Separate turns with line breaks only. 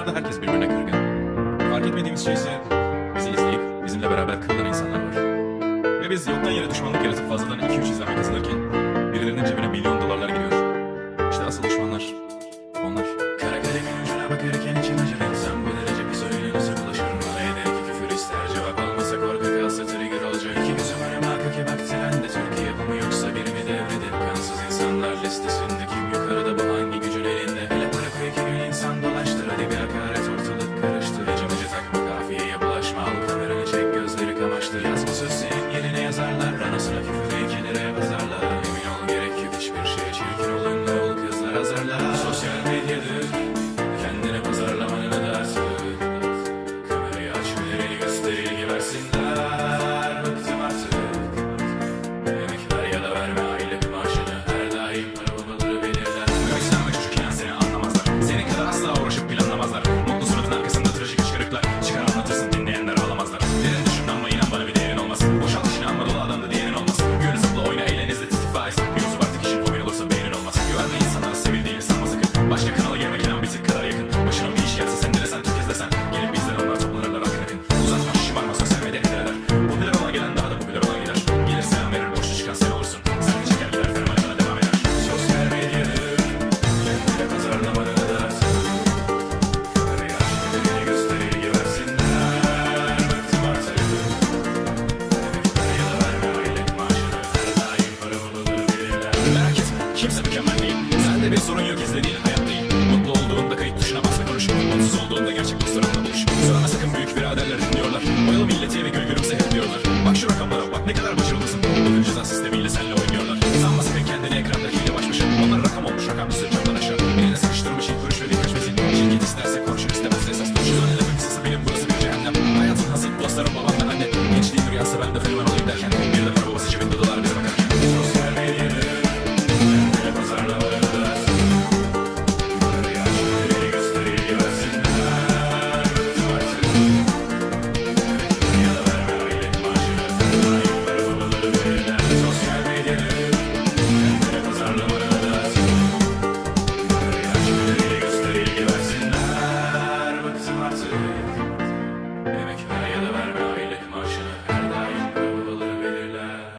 zamanlarda herkes birbirine kırgın. Fark etmediğimiz şey ise bizi izleyip bizimle beraber kırılan insanlar var. Ve biz yoktan yere düşmanlık yaratıp fazladan 2-3 izlenmek kazanırken